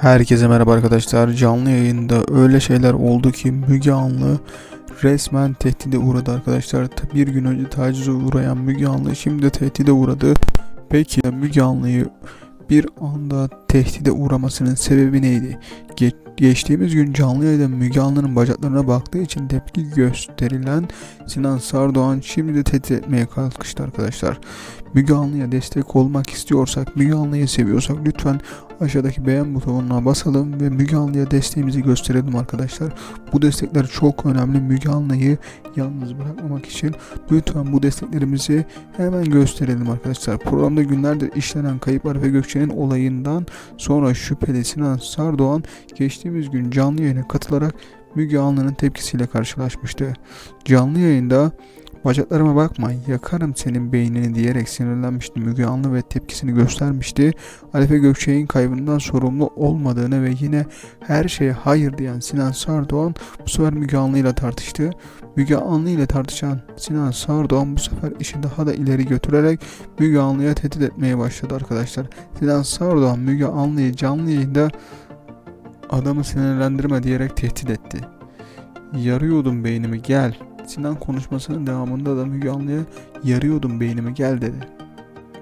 Herkese merhaba arkadaşlar. Canlı yayında öyle şeyler oldu ki Müge Anlı resmen tehdide uğradı arkadaşlar. Bir gün önce tacize uğrayan Müge Anlı şimdi de tehdide uğradı. Peki Müge Anlı'yı bir anda tehdide uğramasının sebebi neydi? Ge- geçtiğimiz gün canlı yayında Müge Anlı'nın bacaklarına baktığı için tepki gösterilen Sinan Sardoğan şimdi de tehdit etmeye kalkıştı arkadaşlar. Müge Anlı'ya destek olmak istiyorsak, Müge Anlı'yı seviyorsak lütfen aşağıdaki beğen butonuna basalım ve Müge Anlı'ya desteğimizi gösterelim arkadaşlar. Bu destekler çok önemli. Müge Anlı'yı yalnız bırakmamak için lütfen bu desteklerimizi hemen gösterelim arkadaşlar. Programda günlerdir işlenen kayıp Arife Gökçe'nin olayından sonra şüpheli Sinan Sardoğan geçtiğimiz gün canlı yayına katılarak Müge Anlı'nın tepkisiyle karşılaşmıştı. Canlı yayında Bacaklarıma bakma yakarım senin beynini diyerek sinirlenmişti Müge Anlı ve tepkisini göstermişti. Arife Gökçek'in kaybından sorumlu olmadığını ve yine her şeye hayır diyen Sinan Sardoğan bu sefer Müge Anlı ile tartıştı. Müge Anlı ile tartışan Sinan Sardoğan bu sefer işi daha da ileri götürerek Müge Anlı'ya tehdit etmeye başladı arkadaşlar. Sinan Sardoğan Müge Anlı'yı canlı yayında adamı sinirlendirme diyerek tehdit etti. Yarıyordum beynimi gel. Sinan konuşmasının devamında da Müge Anlı'ya yarıyordum beynimi gel dedi.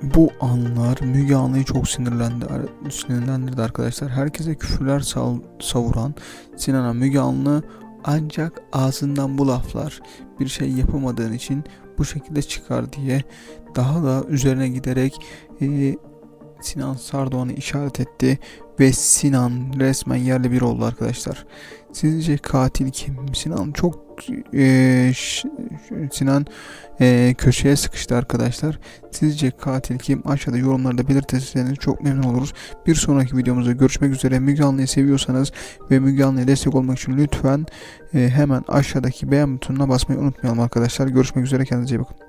Bu anlar Müge Anlı'yı çok sinirlendi, sinirlendirdi arkadaşlar. Herkese küfürler sal- savuran Sinan'a Müge Anlı ancak ağzından bu laflar bir şey yapamadığın için bu şekilde çıkar diye daha da üzerine giderek e, Sinan Sardoğan'ı işaret etti ve Sinan resmen yerli bir oldu arkadaşlar. Sizce katil kim? Sinan çok e, Sinan e, köşeye sıkıştı arkadaşlar. Sizce katil kim? Aşağıda yorumlarda belirtirseniz çok memnun oluruz. Bir sonraki videomuzda görüşmek üzere. Müge Anlı'yı seviyorsanız ve Müge Anlı'ya destek olmak için lütfen e, hemen aşağıdaki beğen butonuna basmayı unutmayalım arkadaşlar. Görüşmek üzere kendinize iyi bakın.